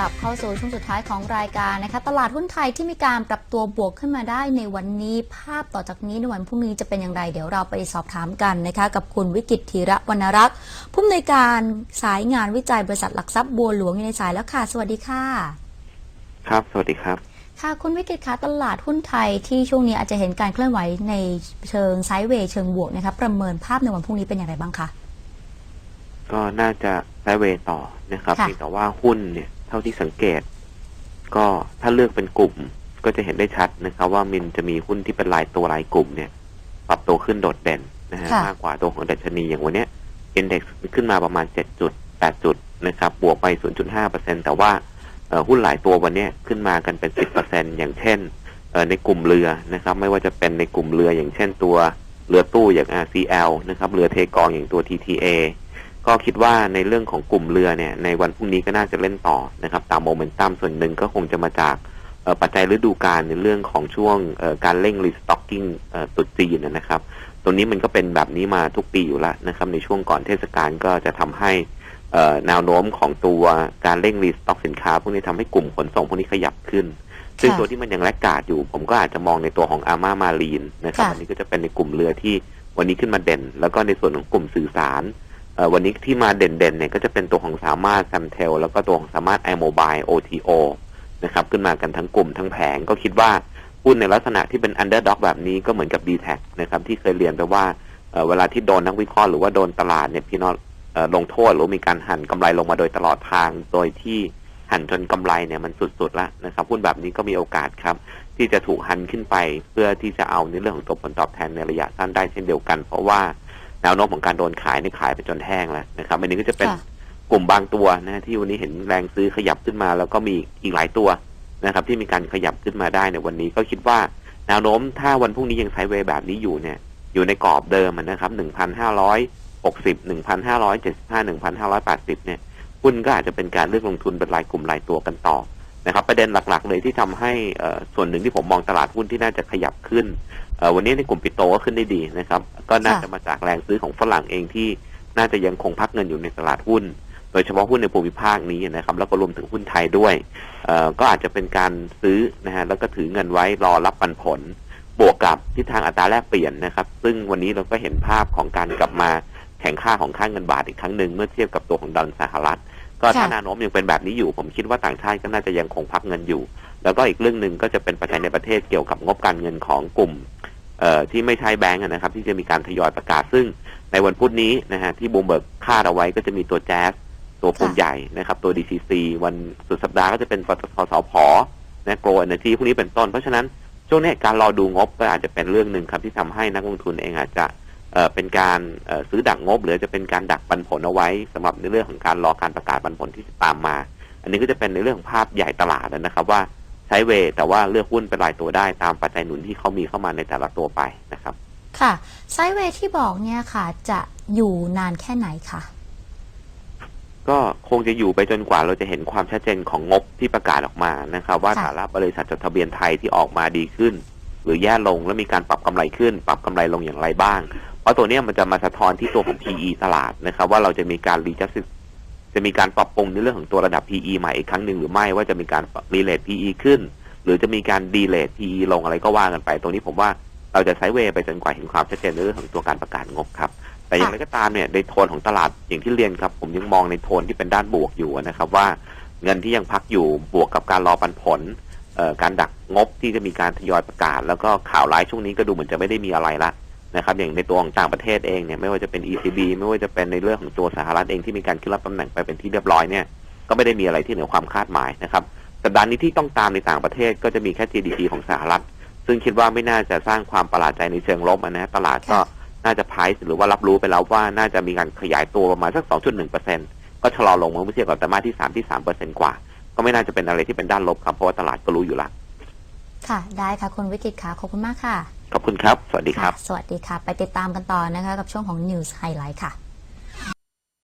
ลับเข้าสู่ช่วงสุดท้ายของรายการนะคะ ตลาดหุ้นไทยที่มีการปรับตัวบวกขึ้นมาได้ในวันนี้ภาพต่อจากนี้ในวันพรุ่งนี้จะเป็นอย่างไร เดี๋ยวเราไปสอบถามกันนะคะ กับคุณวิกิตธีระวรรณรักษ์ผู้อำนวยการสายงานวิจัยบริษัทหลักทรัพย์บัวหลวงอยู่ในสายแล้วค่ะ สวัสดีค่ะ ครับ สวัสดีครับ ค่ะคุณวิกิตคะตลาดหุ้นไทยที่ช่วงนี้อาจจะเห็นการเคลื่อนไหวในเชิงไซด์เวย์เชิงบวกนะคะประเมินภาพในวันพรุ่งนี้เป็นอย่างไรบ้างคะก็น่าจะไซด์เวย์ต่อนะครับค่ะเพียงแต่ว่าหุ้นเนี่ย เท่าที่สังเกต ก็ถ้าเลือกเป็นกลุ่มก็จะเห็นได้ชัดนะครับว่ามินจะมีหุ้นที่เป็นรายตัวรายกลุ่มเนี่ย ปรับตัวขึ้นโดดเด่นนะฮะค่ะมากกว่าตัวของดัชนีอย่างวันเนี้ยอินเด็กซ์ขึ้นมาประมาณ7จุด8จุดนะครับ บวกไป0.5%แต่ว่าเอ่อหุ้นหลายตัววันเนี้ยขึ้นมากันเป็น10%อย่างเช่นเอ่อในกลุ่มเรือนะครับ ไม่ว่าจะเป็นในกลุ่มเรืออย่างเช่นตัวเรือตู้อย่าง RCL นะครับ เรือเทกองอย่างตัว TTA ก็คิดว่าในเรื่องของกลุ่มเรือเนี่ยในวันพรุ่งนี้ก็น่าจะเล่นต่อนะครับ ตามโมเมนตัมส่วนหนึ่งก็คงจะมาจากเอ่อปัจจัยฤดูกาลในเรื่องของช่วงเอ่อการเร่งรีสต็อกกิ้งตุดจีนนะนะครับตัวนี้มันก็เป็นแบบนี้มาทุกปีอยู่แล้วนะครับในช่วงก่อนเทศกาลก็จะทำให้เอ่อแนวโน้มของตัวการเร่งรีสต็อกสินค้า พวกนี้ทำให้กลุ่มขนส่งพวกนี้ขยับขึ้น ซึ่งค่ะตัวที่มันยังแลกกาดอยู่ ผมก็อาจจะมองในตัวของอาม่ามารีนนะครับค่ะอันนี้ก็จะเป็นในกลุ่มเรือที่วันนี้ขึ้นมาเด่น แล้วก็ในส่วนของกลุ่มสื่อสารเอ่อ วันนี้ที่มาเด่นๆเนี่ยก็จะเป็นตัวของสามารถซัมเทลแล้วก็ตัวของสามารถไอโมบาย OTO นะครับขึ้นมากันทั้งกลุ่มทั้งแผงก็คิดว่าหุ้นในลักษณะที่เป็นอันเดอร์ด็อกแบบนี้ก็เหมือนกับ d t แทนะครับที่เคยเรียนไปว่าเวลาที่โดนนักวิเคราะห์หรือว่าโดนตลาดเนี่ยพี่น้องลงโทษหรือมีการหั่นกำไรลงมาโดยตลอดทาง โดยที่หั่นจนกำไรเนี่ยมันสุดๆแล้วนะครับหุ้นแบบนี้ก็มีโอกาสครับ ที่จะถูกหันขึ้นไปเพื่อที่จะเอาในเรื่องของตัวผลตอบแทนในระยะสั้นได้เช่นเดียวกัน เพราะว่า แนวโน้มของการโดนขายนี่ขายไปจนแห้งแล้วนะครับอันนี้ก็จะเป็นค่ะกลุ่มบางตัวนะที่วันนี้เห็นแรงซื้อขยับขึ้นมา แล้วก็มีอีกหลายตัวนะครับ ที่มีการขยับขึ้นมาได้ในวันนี้ก็คิดว่าแนวโน้มถ้าวันพรุ่งนี้ยังไซด์เวย์แบบนี้อยู่เนี่ยอยู่ในกรอบเดิมอะนะครับ1,560 1,575 1,580เนี่ยหุ้นก็อาจจะเป็นการเลือกลงทุนเป็นรายกลุ่มรายตัวกันต่อ นะครับประเด็นหลักๆ เลยที่ทำให้เอ่อส่วนหนึ่งที่ผมมองตลาดหุ้นที่น่าจะขยับขึ้นเอ่อวันนี้ในกลุ่มปิโตก็ขึ้นได้ดีนะครับ ก็น่าค่ะจะมาจากแรงซื้อของฝรั่งเองที่น่าจะยังคงพักเงินอยู่ในตลาดหุ้น โดยเฉพาะหุ้นในภูมิภาคนี้นะครับ แล้วก็รวมถึงหุ้นไทยด้วยเอ่อก็อาจจะเป็นการซื้อนะฮะแล้วก็ถือเงินไว้รอรับปันผล บวกกับทิศทางอัตราแลกเปลี่ยนนะครับ ซึ่งวันนี้เราก็เห็นภาพของการกลับมาแข่งค่าของค่าเงินบาทอีกครั้งหนึ่งเมื่อเทียบกับตัวของดอลลาร์สหรัฐ ก็ถ้าค่ะแนวโน้มยังเป็นแบบนี้อยู่ ผมคิดว่าต่างชาติก็น่าจะยังคงพักเงินอยู่ แล้วก็อีกเรื่องหนึ่งก็จะเป็นปัจจัยในประเทศเกี่ยวกับงบการเงินของกลุ่มเอ่อที่ไม่ใช่แบงก์อะนะครับ ที่จะมีการทยอยประกาศซึ่งในวันพุธนี้นะฮะที่บูมเบิร์กคาดเอาไว้ก็จะมีตัวแจ๊สตัวปูนค่ะใหญ่นะครับ ตัว DCC วันสุดสัปดาห์ก็จะเป็นปตทสพนะโกลเอเนจีพวกนี้เป็นต้น เพราะฉะนั้นช่วงนี้การรอดูงบก็อาจจะเป็นเรื่องหนึ่งครับที่ทำให้นักลงทุนเองอาจจะ เอ่อเป็นการเอ่อซื้อดักงบ หรือจะเป็นการดักปันผลเอาไว้สำหรับในเรื่องของการรอการประกาศปันผลที่จะตามมา อันนี้ก็จะเป็นในเรื่องของภาพใหญ่ตลาดนะครับว่าใช้เวย์แต่ว่าเลือกหุ้นเป็นรายตัวได้ตามปัจจัยหนุนที่เขามีเข้ามาในแต่ละตัวไปนะครับ ค่ะไซด์เวย์ที่บอกเนี่ยค่ะ จะอยู่นานแค่ไหนคะก็คงจะอยู่ไปจนกว่าเราจะเห็นความชัดเจนของงบที่ประกาศออกมานะครับ ว่าค่ะแต่ละบริษัทจดทะเบียนไทยที่ออกมาดีขึ้น หรือแย่ลงแล้วมีการปรับกำไรขึ้น ปรับกำไรลงอย่างไรบ้างเพ ราะตัวนี้มันจะมาสะท้อนที่ตัวของ PE ตลาดนะครับ ว่าเราจะมีการรีจัสจะมีการปรับปรุงในเรื่องของตัวระดับ PE ใหม่อีกครั้งหนึ่งหรือไม่ว่าจะมีการรีเลท PE ขึ้น หรือจะมีการดีเลท PE ลงอะไรก็ว่ากันไป ตรงนี้ผมว่าเราจะใช้เวไปจนกว่าเห็นความชัดเจนในเรื่องของตัวการประกาศงบครับ แต่อย่างไรก็ตามเนี่ยในโทนของตลาดอย่างที่เรียนครับ ผมยังมองในโทนที่เป็นด้านบวกอยู่นะครับว่าเงินที่ยังพักอยู่บวกกับการรอปันผลการดักงบที่จะมีการทยอยประกาศ แล้วก็ข่าวร้ายช่วงนี้ก็ดูเหมือนจะไม่ได้มีอะไรละ นะครับอย่างในตัวของต่างประเทศเองเนี่ยไม่ว่าจะเป็น ECB ไม่ว่าจะเป็นในเรื่องของตัวสหรัฐเองที่มีการขึ้นรับตำแหน่งไปเป็นที่เรียบร้อยเนี่ยก็ไม่ได้มีอะไรที่เหนือความคาดหมายนะครับสัปดาห์นี้ที่ต้องตามในต่างประเทศก็จะมีแค่ GDP ของสหรัฐ ซึ่งคิดว่าไม่น่าจะสร้างความประหลาดใจในเชิงลบอะนะตลาดก็น่าจะ price หรือว่ารับรู้ไปแล้วว่าน่าจะมีการขยายตัวประมาณสัก 2.1%ก็ชะลอลงเมื่อเทียบกับไตรมาสที่ 3 ที่ 3%กว่า ก็ไม่น่าจะเป็นอะไรที่เป็นด้านลบครับเพราะว่าตลาดก็รู้อยู่แล้วค่ะ ได้ค่ะคุณวิกิตค่ะขอบคุณมากค่ะ ขอบคุณครับ สวัสดีครับ สวัสดีค่ะ ไปติดตามกันต่อนะคะ กับช่วงของ News Highlight ค่ะ